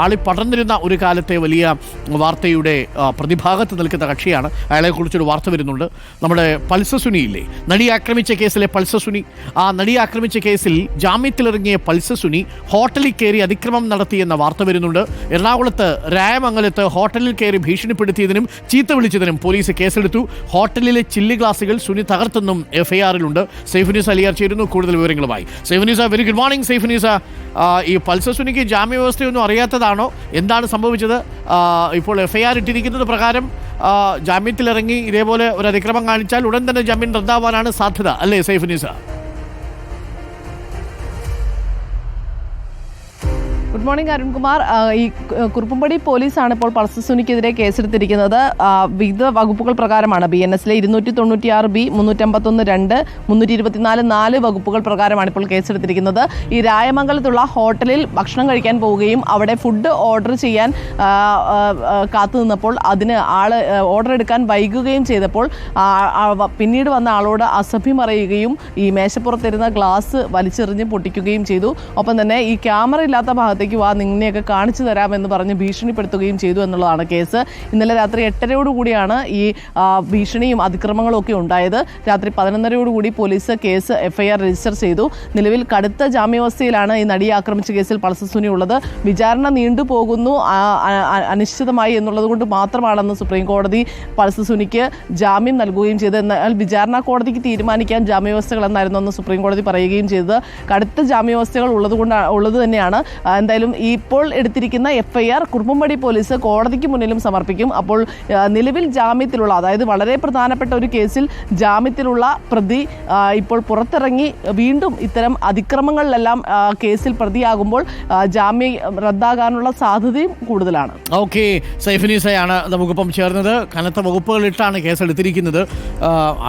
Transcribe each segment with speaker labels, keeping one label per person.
Speaker 1: ആളി പടർന്നിരുന്ന ഒരു കാലത്തെ വലിയ വാർത്തയുടെ പ്രതിഭാഗത്ത് നിൽക്കുന്ന കക്ഷിയാണ്. അയാളെക്കുറിച്ചൊരു വാർത്ത വരുന്നുണ്ട്. നമ്മുടെ പൾസസുനി ഇല്ലേ നടി ആക്രമിച്ച കേസിലെ പൾസസുനി ആ നടി ആക്രമിച്ച കേസിൽ ജാമ്യത്തിലിറങ്ങിയ പൾസസുനി ഹോട്ടലിൽ കയറി അതിക്രമം നടത്തിയെന്ന വാർത്ത വരുന്നുണ്ട്. എറണാകുളത്ത് രായമംഗലത്ത് ഹോട്ടലിൽ കയറി ഭീഷണിപ്പെടുത്തിയതിനും ചീത്ത വിളിച്ചതിനും പോലീസ് കേസെടുത്തു. ഹോട്ടലിലെ ചില്ലി ഗ്ലാസുകൾ സുനി തകർത്തെന്നും എഫ്ഐആറിലുണ്ട്. സൈഫുനീസ് അലിയാർ ചേരുന്നു. കൂടുതൽ വിവരങ്ങളുമായി. Saifunisa very good morning Saifunisa ഈ പൾസസുനിക്ക് ജാമ്യ വ്യവസ്ഥയൊന്നും അറിയാത്തതാണോ എന്താണ് സംഭവിച്ചത്? ഇപ്പോൾ എഫ്ഐആർ ഇട്ടിരിക്കുന്നത് പ്രകാരം ജാമ്യത്തിലിറങ്ങി ഇതേപോലെ ഒരു അതിക്രമം കാണിച്ചാൽ ഉടൻ തന്നെ ജാമ്യം റദ്ദാവാനാണ് സാധ്യത അല്ലേ സൈഫുനീസ
Speaker 2: ഗുഡ് മോർണിംഗ് അരുൺകുമാർ. ഈ കുറുപ്പുംപടി പോലീസാണ് ഇപ്പോൾ പൾസർ സുനിക്കെതിരെ കേസെടുത്തിരിക്കുന്നത് വിവിധ വകുപ്പുകൾ പ്രകാരമാണ്. ബി എൻ എസിലെ ഇരുന്നൂറ്റി തൊണ്ണൂറ്റിയാറ് ബി മുന്നൂറ്റമ്പത്തൊന്ന് രണ്ട് മുന്നൂറ്റി ഇരുപത്തിനാല് നാല് വകുപ്പുകൾ പ്രകാരമാണ് ഇപ്പോൾ കേസെടുത്തിരിക്കുന്നത്. ഈ രായമംഗലത്തുള്ള ഹോട്ടലിൽ ഭക്ഷണം കഴിക്കാൻ പോവുകയും അവിടെ ഫുഡ് ഓർഡർ ചെയ്യാൻ കാത്തു നിന്നപ്പോൾ അതിന് ആൾ ഓർഡർ എടുക്കാൻ വൈകുകയും ചെയ്തപ്പോൾ പിന്നീട് വന്ന ആളോട് അസഭ്യം പറയുകയും ഈ മേശപ്പുറത്തിരുന്ന ഗ്ലാസ് വലിച്ചെറിഞ്ഞ് പൊട്ടിക്കുകയും ചെയ്തു. ഒപ്പം തന്നെ ഈ ക്യാമറ ഇല്ലാത്ത ഭാഗത്തേക്ക് വാ നിന്നെയൊക്കെ കാണിച്ചു തരാമെന്ന് പറഞ്ഞ് ഭീഷണിപ്പെടുത്തുകയും ചെയ്തു എന്നുള്ളതാണ് കേസ്. ഇന്നലെ രാത്രി എട്ടരയോടുകൂടിയാണ് ഈ ഭീഷണിയും അതിക്രമങ്ങളും ഒക്കെ ഉണ്ടായത്. രാത്രി പതിനൊന്നരയോടുകൂടി പോലീസ് കേസ് എഫ്ഐആർ രജിസ്റ്റർ ചെയ്തു. നിലവിൽ കടുത്ത ജാമ്യാവസ്ഥയിലാണ് ഈ നടിയെ ആക്രമിച്ച കേസിൽ പളസസുനി ഉള്ളത് വിചാരണ നീണ്ടുപോകുന്നു അനിശ്ചിതമായി എന്നുള്ളത് കൊണ്ട് മാത്രമാണെന്ന് സുപ്രീം കോടതി പൾസസുനിക്ക് ജാമ്യം നൽകുകയും ചെയ്തത് എന്നാൽ വിചാരണ കോടതിക്ക് തീരുമാനിക്കാൻ ജാമ്യവ്യവസ്ഥകൾ എന്നായിരുന്നു അന്ന് സുപ്രീം കോടതി പറയുകയും ചെയ്തത്. കടുത്ത ജാമ്യവ്യവസ്ഥകൾ ഉള്ളത് കൊണ്ട് ഉള്ളത് തന്നെയാണ്. ആ, എന്തായാലും ഇപ്പോൾ എടുത്തിരിക്കുന്ന F I R Kurumpady police കോടതിക്ക് മുന്നിലും സമർപ്പിക്കും. അപ്പോൾ നിലവിൽ ജാമ്യത്തിലുള്ള അതായത് വളരെ പ്രധാനപ്പെട്ട ഒരു കേസിൽ ജാമ്യത്തിലുള്ള പ്രതി ഇപ്പോൾ പുറത്തിറങ്ങി വീണ്ടും ഇത്തരം അതിക്രമങ്ങളിലെല്ലാം കേസിൽ പ്രതിയാകുമ്പോൾ ജാമ്യം റദ്ദാകാനുള്ള സാധ്യതയും കൂടുതലാണ്.
Speaker 1: ഓക്കെ സൈഫിനീസയാണ് നമുക്കിപ്പം ചേർന്നത്. കനത്ത വകുപ്പുകളിട്ടാണ് കേസെടുത്തിരിക്കുന്നത്.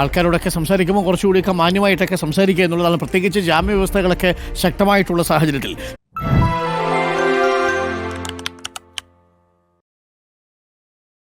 Speaker 1: ആൾക്കാരോടൊക്കെ സംസാരിക്കുമ്പോൾ കുറച്ചുകൂടിയൊക്കെ മാന്യമായിട്ടൊക്കെ സംസാരിക്കുക എന്നുള്ളതാണ്. പ്രത്യേകിച്ച് ജാമ്യ വ്യവസ്ഥകളൊക്കെ ശക്തമായിട്ടുള്ള സാഹചര്യത്തിൽ.